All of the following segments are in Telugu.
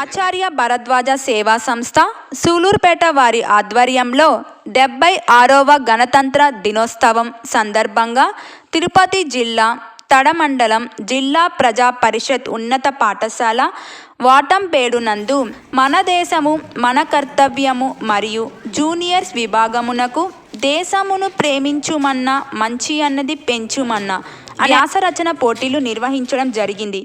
ఆచార్య భరద్వాజ సేవా సంస్థ సూలూరుపేట వారి ఆధ్వర్యంలో డెబ్బై ఆరవ గణతంత్ర దినోత్సవం సందర్భంగా తిరుపతి జిల్లా తడమండలం జిల్లా ప్రజా పరిషత్ ఉన్నత పాఠశాల వాటంపేడు నందు మన దేశము మన కర్తవ్యము మరియు జూనియర్స్ విభాగమునకు దేశమును ప్రేమించుమన్న మంచి అన్నది పెంచుమన్న వ్యాసరచన పోటీలు నిర్వహించడం జరిగింది.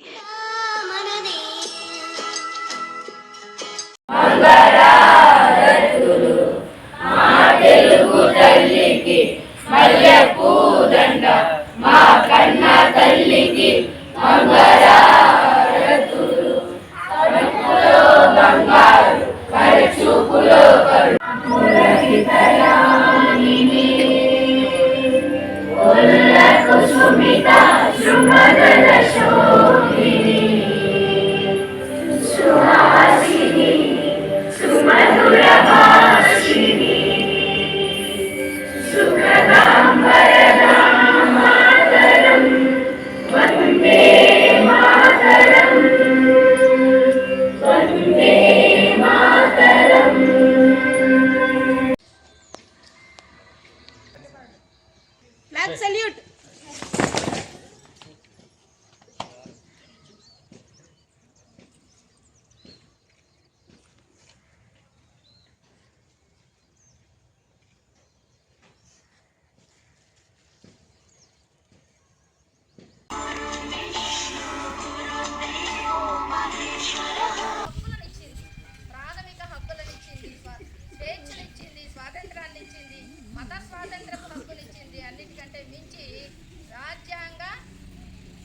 స్వాతంత్రపు హక్కులు ఇచ్చింది. అన్నిటికంటే మించి రాజ్యాంగ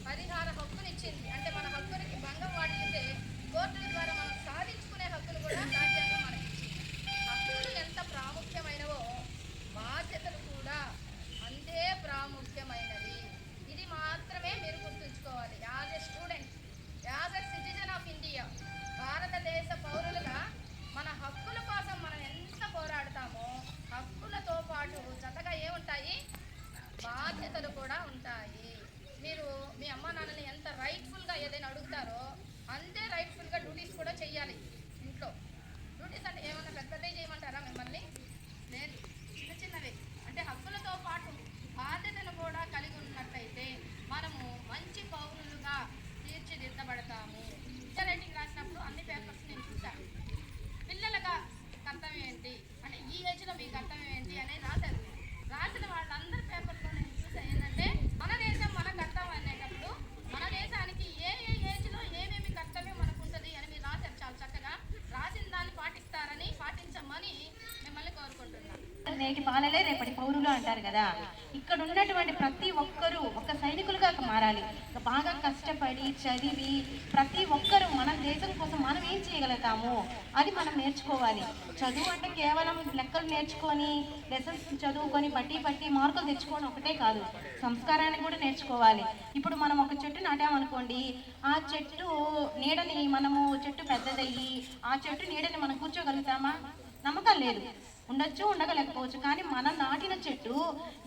పరిహార హక్కులు ఇచ్చింది అంటే మన హక్కులకి భంగం వాటిల్లితే కోర్టుల ద్వారా మనం సాధించుకునే హక్కులు కూడా రాజ్యాంగం మనకి ఇచ్చింది హక్కులు ఎంత ప్రాముఖ్యమైనవో బాధ్యతలు కూడా అంతే ప్రాముఖ్యమైనవి ఇది మాత్రమే మీరు గుర్తుంచుకోవాలి as a student as a citizen of India భారతదేశ పౌరులుగా మన హక్కుల కోసం మనం ఎంత పోరాడతామో హక్కులతో పాటు జతగా ఏముంటాయి బాధ్యతలు కూడా ఉంటాయి. మీరు మీ అమ్మ నాన్నని ఎంత రైట్ఫుల్గా ఏదైనా అడుగుతారో అంతే రైట్ఫుల్గా డ్యూటీస్ కూడా చేయాలి ఇంట్లో. డ్యూటీస్ అంటే ఏమన్నా పెద్ద పెద్దవి చేయమంటారా మిమ్మల్ని? లేదు. చిన్న చిన్నవి అంటే హక్కులతో పాటు బాధ్యతను కూడా కలిగి ఉన్నట్టయితే మనము మంచి పౌరులుగా తీర్చిదిద్దబడతాము రైటింగ్ రాసినప్పుడు అన్ని పేపర్స్ నేను చూశాను పిల్లలుగా కర్తవ్యం ఏంటి అంటే ఈ ఏజ్లో మీ కర్తవ్యం ఏంటి అనేది రాశారు రాసిన వాళ్ళందరి పేపర్లో నేను చూసా ఏంటంటే మన దేశం మన కర్తవ్యం అనేటప్పుడు మన దేశానికి ఏ ఏ ఏజ్లో ఏమేమి కర్తవ్యం మనకు ఉంటుంది అని మీరు రాశారు చాలా చక్కగా రాసిన దాన్ని పాటిస్తారని పాటించమని మిమ్మల్ని కోరుకుంటున్నాను నేటి బాలలే రేపటి పౌరులు అంటారు కదా. ఇక్కడ ఉన్నటువంటి ప్రతి ఒక్కరూ ఒక సైనికులుగా మారాలి. బాగా కష్టపడి చదివి ప్రతి ఒక్కరూ మన దేశం కోసం మనం ఏం చేయగలుగుతాము? అది మనం నేర్చుకోవాలి. చదువు అంటే కేవలం లెక్కలు నేర్చుకొని లెసన్స్ చదువుకొని బట్టి బట్టి మార్కులు తెచ్చుకోవడం ఒకటే కాదు. సంస్కారాన్ని కూడా నేర్చుకోవాలి. ఇప్పుడు మనం ఒక చెట్టు నాటామనుకోండి ఆ చెట్టు నీడని మనము చెట్టు పెద్దదయ్యి ఆ చెట్టు నీడని మనం కూర్చోగలుగుతామా? నమ్మకం లేదు. ఉండొచ్చు ఉండగలేకపోవచ్చు. కానీ మనం నాటిన చెట్టు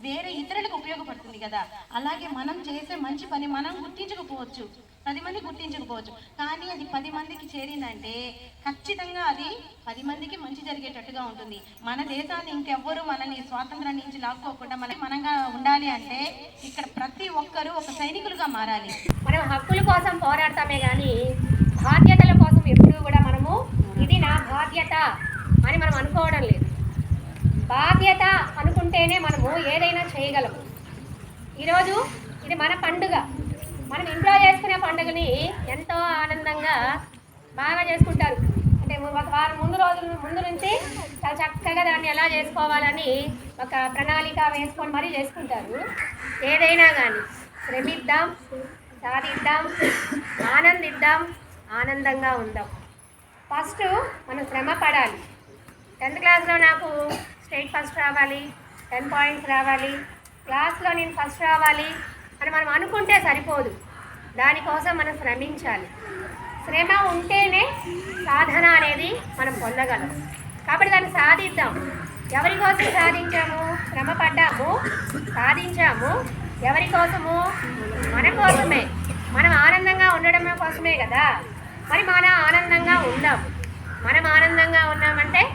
వేరే ఇతరులకు ఉపయోగపడుతుంది కదా. అలాగే మనం చేసే మంచి పని మనం గుర్తించకపోవచ్చు. పది మంది గుర్తించకపోవచ్చు. కానీ అది పది మందికి చేరిందంటే ఖచ్చితంగా అది పది మందికి మంచి జరిగేటట్టుగా ఉంటుంది. మన దేశాన్ని ఇంకెవ్వరూ మనల్ని స్వాతంత్రం నుంచి లాక్కోకుండా మనం మనంగా ఉండాలి అంటే ఇక్కడ ప్రతి ఒక్కరూ ఒక సైనికులుగా మారాలి. మనం హక్కుల కోసం పోరాడతామే కానీ బాధ్యతల కోసం ఎప్పుడూ కూడా మనము ఇది నా బాధ్యత అని మనం అనుకోవడం లేదు. బాధ్యత అనుకుంటేనే మనము ఏదైనా చేయగలము. ఈరోజు ఇది మన పండుగ. మనం ఇంట్లో చేసుకునే పండుగని ఎంతో ఆనందంగా బాగా చేసుకుంటారు. అంటే ఒక వారం ముందు రోజుల ముందు నుంచి చాలా చక్కగా దాన్ని ఎలా చేసుకోవాలని ఒక ప్రణాళిక వేసుకొని మరీ చేసుకుంటారు. ఏదైనా కానీ శ్రమిద్దాం సాధిద్దాం ఆనందిద్దాం ఆనందంగా ఉందాం. ఫస్ట్ మనం శ్రమ పడాలి టెన్త్ క్లాస్లో నాకు స్టేట్ ఫస్ట్ రావాలి టెన్ పాయింట్స్ రావాలి క్లాస్లో నేను ఫస్ట్ రావాలి అని మనం అనుకుంటే సరిపోదు. దానికోసం మనం శ్రమించాలి. శ్రమ ఉంటేనే సాధన అనేది మనం పొందగలం. కాబట్టి దాన్ని సాధిద్దాం. ఎవరి కోసం సాధించాము? శ్రమ పడ్డాము సాధించాము. ఎవరి కోసము? మన కోసమే. మనం ఆనందంగా ఉండడం కోసమే కదా. మరి మన ఆనందంగా ఉందాం. మనం ఆనందంగా ఉన్నామంటే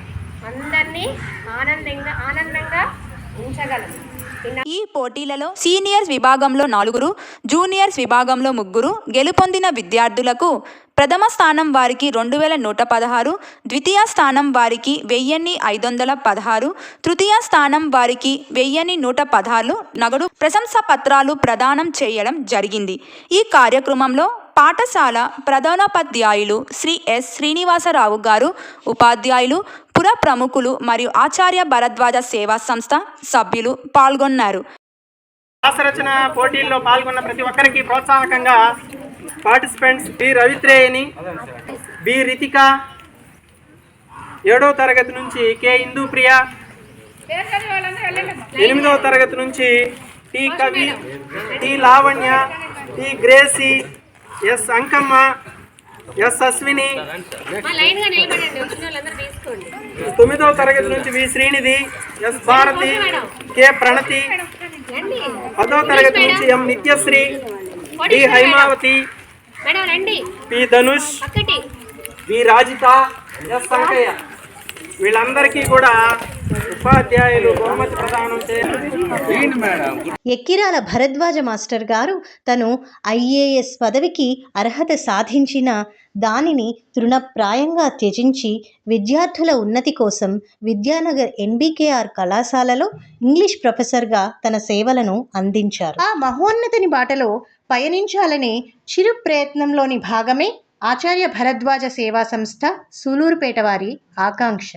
అందరినీ ఆనందంగా ఆనందంగా ఉంచగలం. ఈ పోటీలలో సీనియర్స్ విభాగంలో నాలుగురు జూనియర్స్ విభాగంలో ముగ్గురు గెలుపొందిన విద్యార్థులకు ప్రథమ స్థానం వారికి రెండు వేల నూట పదహారు ద్వితీయ స్థానం వారికి వెయ్యిన్ని ఐదు వందల పదహారు తృతీయ స్థానం వారికి వెయ్యిన్ని నూట పదహారు నగదు ప్రశంసా పత్రాలు ప్రదానం చేయడం జరిగింది. ఈ కార్యక్రమంలో పాఠశాల ప్రధానోపాధ్యాయులు శ్రీ ఎస్. శ్రీనివాసరావు గారు ఉపాధ్యాయులు పుర ప్రముఖులు మరియు ఆచార్య భరద్వాజ సేవా సంస్థ సభ్యులు పాల్గొన్నారు. రచన పోటీల్లో పాల్గొన్న ప్రతి ఒక్కరికి ప్రోత్సాహకంగా participants B Ravitreyani B Ritika. ఏడవ తరగతి నుంచి కె ఇందుప్రియ. ఎనిమిదవ తరగతి నుంచి T Kavi T Lavanya T Gracy S Ankamma S Ashwini. తొమ్మిదవ తరగతి నుంచి V Srinidhi S Bharathi K Pranathi. పదవ తరగతి నుంచి M Nithyasri D Haimavathi. Madam రండి. పి ధనుష్ అక్కటి వి రాజిత ఎస్ సంకయ్య. వీళ్ళందరికీ కూడా ఉపాధ్యాయులు బహుమతి ప్రదానం చేయాలి ఎక్కిరాల భరద్వాజ మాస్టర్ గారు తను ఐఏఎస్ పదవికి అర్హత సాధించిన దానిని తృణప్రాయంగా త్యజించి విద్యార్థుల ఉన్నతి కోసం విద్యానగర్ ఎన్బికేఆర్ కళాశాలలో ఇంగ్లీష్ ప్రొఫెసర్గా తన సేవలను అందించారు. ఆ మహోన్నతిని బాటలో పయనించాలనే చిరు ప్రయత్నంలోని భాగమే ఆచార్య భరద్వాజ సేవా సంస్థ సూలూరుపేట వారి ఆకాంక్ష.